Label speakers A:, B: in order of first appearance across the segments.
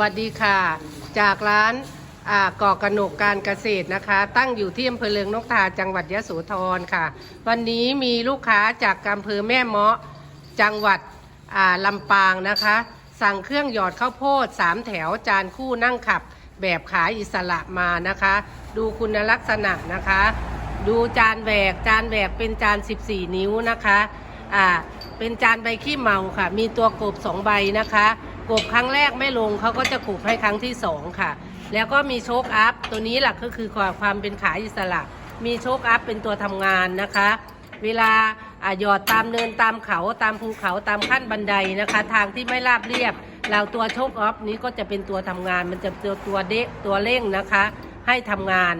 A: วัสดีค่ะ จากร้านก่อกระหนกการเกษตรนะคะ ตั้งอยู่ที่อำเภอเลืองนกทาจังหวัดยะโสธรค่ะ วันนี้มีลูกค้าจากอำเภอแม่เมาะจังหวัดลำปางนะคะ สั่งเครื่องหยอดข้าวโพดสามแถวจานคู่นั่งขับ แบบขายอิสระมานะคะ ดูคุณลักษณะนะคะ ดูจานแหวกจานแหวกเป็นจาน 14 นิ้วนะคะอ่าเป็นจานใบขี้เมาค่ะ มีตัวกบสองใบนะคะ กบครั้งแรกไม่ลงเขาก็จะกบให้ครั้งที่สองค่ะ แล้วก็มีโชคอัพตัวนี้หละก็คือความความเป็นขายอิสระ มีโชคอัพเป็นตัวทำงานนะคะ เวลาหยอดตามเนินตามเขาตามภูเขาตามขั้นบันไดนะคะ ทางที่ไม่ราบเรียบเราตัวโชคอัพนี้ก็จะเป็นตัวทำงานมันจะตัวตัวเดะตัวเร่งนะคะ ให้ทำงาน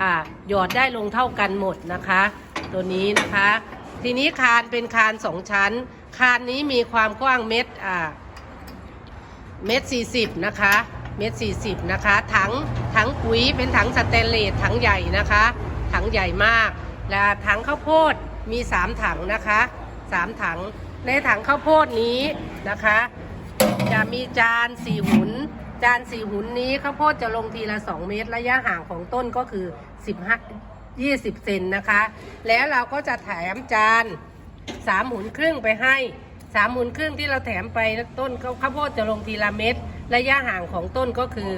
A: อ่าหยอดได้ลงเท่ากันหมดนะคะ ตัวนี้นะคะ ทีนี้คานเป็นคานสองชั้น คานนี้มีความกว้างเม็ดอ่า เม็ดสี่สิบนะคะ เม็ดสี่สิบนะคะ ถัง ถังปุ๋ยเป็นถังสแตนเลส ถังใหญ่นะคะ ถังใหญ่มาก และถังข้าวโพดมีสามถังนะคะสามถัง ในถังข้าวโพดนี้นะคะ จะมีจานสี่หุน จานสี่หุนนี้ข้าวโพดจะลงทีละ2เมตร ระยะห่างของต้นก็คือ15 20เซนนะคะ แล้วเราก็จะแถมจานสามหุนครึ่งไปให้ สามหมุนครึ่งที่เราแถมไปต้นข้าวโพดจะลงทีละเม็ดระยะห่างของต้นก็คือ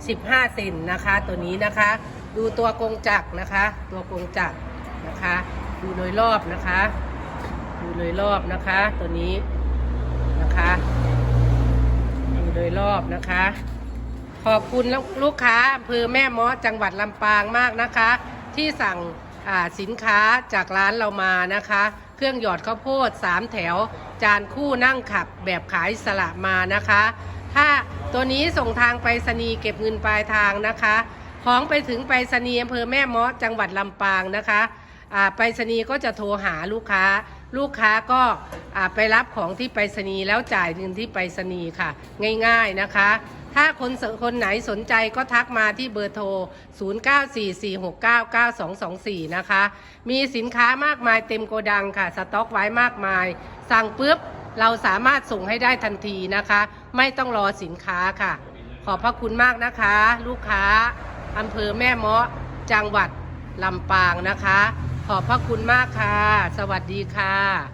A: 15 เซนนะคะ ตัวนี้นะคะ ดูตัวกงจักนะคะ ตัวกงจักนะคะ ดูโดยรอบนะคะ ดูโดยรอบนะคะ ตัวนี้นะคะ ดูโดยรอบนะคะ ขอบคุณลูกค้าอำเภอแม่มาะจังหวัดลำปางมากนะคะ ที่สั่งสินค้าจากร้านเรามานะคะเครื่องหยอดข้าวโพด 3 แถว จานคู่นั่งขับแบบขายสละมานะคะ ถ้าตัวนี้ส่งทางไปรษณีย์เก็บเงินปลายทางนะคะ ของไปถึงไปรษณีย์อำเภอแม่เมาะจังหวัดลำปางนะคะไปรษณีย์ก็จะโทรหาลูกค้า ลูกค้าก็ไปรับของที่ไปรษณีย์แล้วจ่ายเงินที่ไปรษณีย์ค่ะ ง่าย ๆนะคะ ถ้าคนคนไหนสนใจก็ทักมาที่เบอร์โทร 0944699224 นะคะ มีสินค้ามากมายเต็มโกดังค่ะ สต็อกไว้มากมาย สั่งปุ๊บเราสามารถส่งให้ได้ทันทีนะคะ ไม่ต้องรอสินค้าค่ะ ขอบพระคุณมากนะคะ ลูกค้าอำเภอแม่เมาะจังหวัดลำปางนะคะ ขอบพระคุณมากค่ะ สวัสดีค่ะ